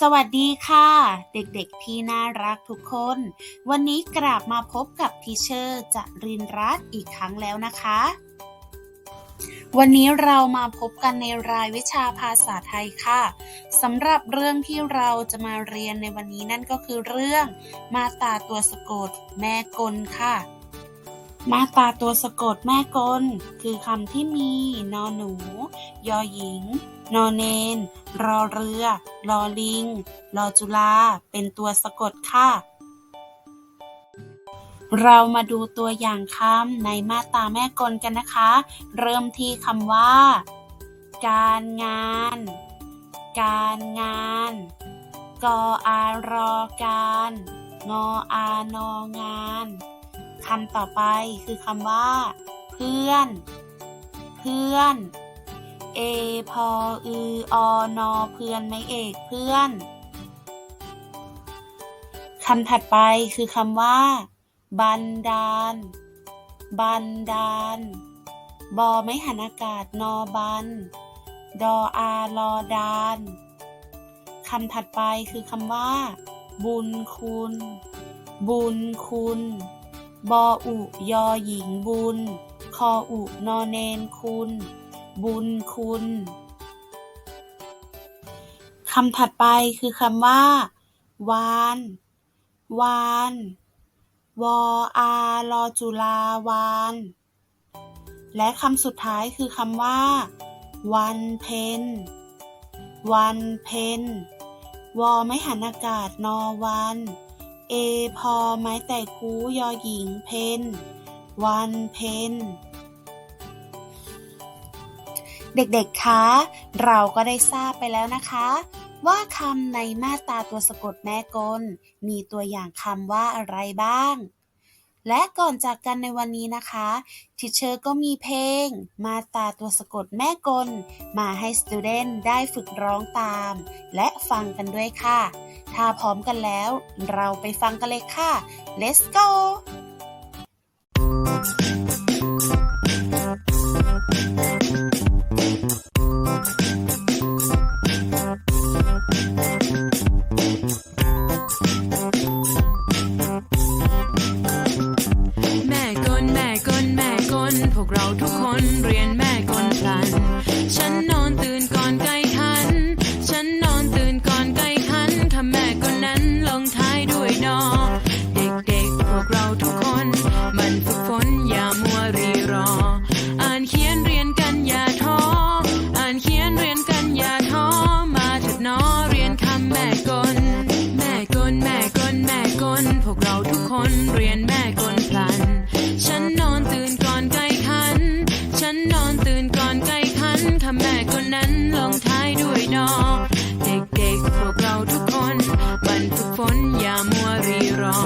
สวัสดีค่ะ เด็กๆที่น่ารักทุกคน วันนี้กลับมาพบกับทีเชอร์จรินรัตอีกครั้งแล้วนะคะ วันนี้เรามาพบกันในรายวิชาภาษาไทยค่ะสำหรับเรื่องที่เราจะมาเรียนในวันนี้นั่นก็คือเรื่องมาตาตัวสะกด แม่กลค่ะ มาตราตัวสะกดแม่กล คือคำที่มี นอหนู ยอหญิง นอเนน รอเรือ รอลิง รอจุฬาเป็นตัวสะกดค่ะ เรามาดูตัวอย่างคำในมาตราแม่กลกันนะคะ เริ่มที่คำว่า การงาน การงาน กออารอการ งออานองาน คำต่อไปคือคำว่า เพื่อน เพื่อน เอพออืออนอเพื่อนไม่เอกเพื่อนคำถัดไปคือคำว่า บันดาล บันดาล บอไม่หันอากาศนอบัน ดออารอดานคำถัดไปคือคำว่า บุญคุณ บุญคุณ บออุยอหญิงบุญ คออุนอเนนคุณ บุญคุณคำถัดไปคือคำว่า วาน วาน วออาลอจุลาวาน และคำสุดท้ายคือคำว่า วันเพ็ญวันเพ็ญวอไม่หันอากาศนอวัน เอพอไม้แต่คูยอหญิงเพนวันเพนเด็กๆ คะ เราก็ได้ทราบไปแล้วนะคะ ว่าคำในมาตราตัวสะกดแม่กล มีตัวอย่างคำว่าอะไรบ้าง และก่อนจากกันในวันนี้นะคะทิเชอร์ก็มีเพลง มาตราตัวสะกดแม่กล มาให้สตูเดนได้ฝึกร้องตาม และฟังกันด้วยค่ะ ถ้าพร้อมกันแล้ว เราไปฟังกันเลยค่ะ let's go แม่กลแม่กลแม่กลพวกเราทุกคนเรียนแม่ วกเราทุกคน มันฝึกฝนอย่ามัวรีรอ อ่านเขียนเรียนกันอย่าท้อ อ่านเขียนเรียนกันอย่าท้อ มาเถิดนอเรียนคำแม่กล แม่กลแม่กลแม่กล พวกเราทุกคนเรียนแม่กลพลัน ฉันนอนตื่นก่อนไก่ขัน ฉันนอนตื่นก่อนไก่ขันคำแม่คนนั้นลงท้ายด้วยนอเด็กๆพวกเราทุกคนบันฝึกฝนอย่ามัวรีรอ